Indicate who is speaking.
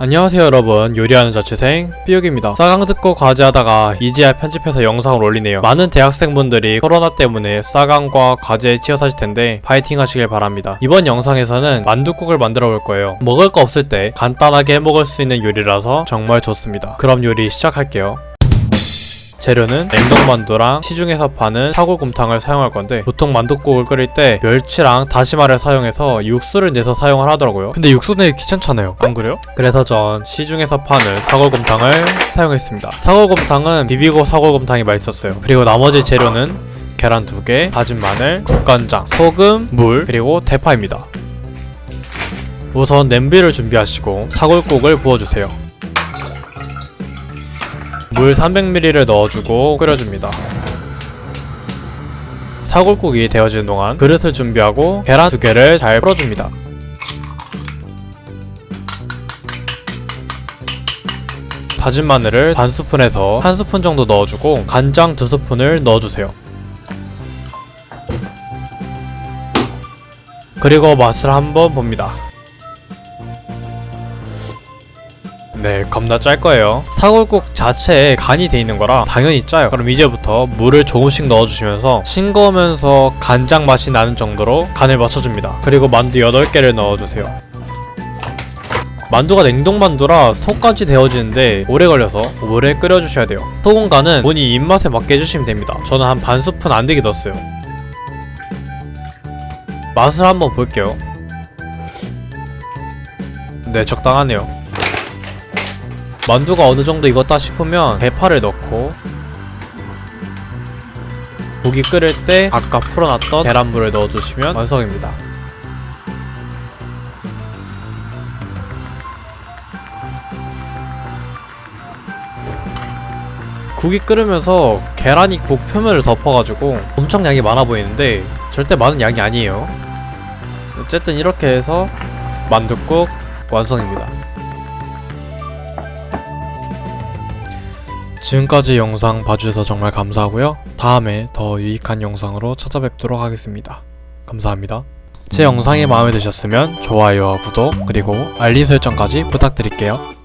Speaker 1: 안녕하세요 여러분. 요리하는 자취생 삐욱입니다. 싸강 듣고 과제하다가 이제야 편집해서 영상을 올리네요. 많은 대학생분들이 코로나 때문에 싸강과 과제에 치여 사실 텐데 파이팅 하시길 바랍니다. 이번 영상에서는 만둣국을 만들어 볼 거예요. 먹을 거 없을 때 간단하게 해 먹을 수 있는 요리라서 정말 좋습니다. 그럼 요리 시작할게요 재료는 냉동만두랑 시중에서 파는 사골곰탕을 사용할 건데 보통 만둣국을 끓일 때 멸치랑 다시마를 사용해서 육수를 내서 사용을 하더라고요. 근데 육수 내기 귀찮잖아요. 안 그래요? 그래서 전 시중에서 파는 사골곰탕을 사용했습니다. 사골곰탕은 비비고 사골곰탕이 맛있었어요. 그리고 나머지 재료는 계란 2개, 다진 마늘, 국간장, 소금, 물, 그리고 대파입니다. 우선 냄비를 준비하시고 사골국을 부어주세요 물 300ml를 넣어주고 끓여줍니다. 사골국이 되어지는 동안 그릇을 준비하고 계란 두 개를 잘 풀어줍니다. 다진 마늘을 반 스푼에서 한 스푼 정도 넣어주고 간장 두 스푼을 넣어주세요. 그리고 맛을 한번 봅니다. 네, 겁나 짤 거예요. 사골국 자체에 간이 돼 있는 거라 당연히 짜요. 그럼 이제부터 물을 조금씩 넣어주시면서 싱거우면서 간장 맛이 나는 정도로 간을 맞춰줍니다. 그리고 만두 8개를 넣어주세요. 만두가 냉동 만두라 속까지 데워지는데 오래 걸려서 오래 끓여주셔야 돼요. 소금 간은 본인 입맛에 맞게 해주시면 됩니다. 저는 한 반 스푼 안 되게 넣었어요. 맛을 한번 볼게요. 네, 적당하네요. 만두가 어느 정도 익었다 싶으면 대파를 넣고 고기 끓일 때 아까 풀어놨던 계란물을 넣어주시면 완성입니다. 국이 끓으면서 계란이 국 표면을 덮어가지고 엄청 양이 많아 보이는데 절대 많은 양이 아니에요. 어쨌든 이렇게 해서 만둣국 완성입니다. 지금까지 영상 봐주셔서 정말 감사하고요. 다음에 더 유익한 영상으로 찾아뵙도록 하겠습니다. 감사합니다. 제 영상이 마음에 드셨으면 좋아요와 구독 그리고 알림 설정까지 부탁드릴게요.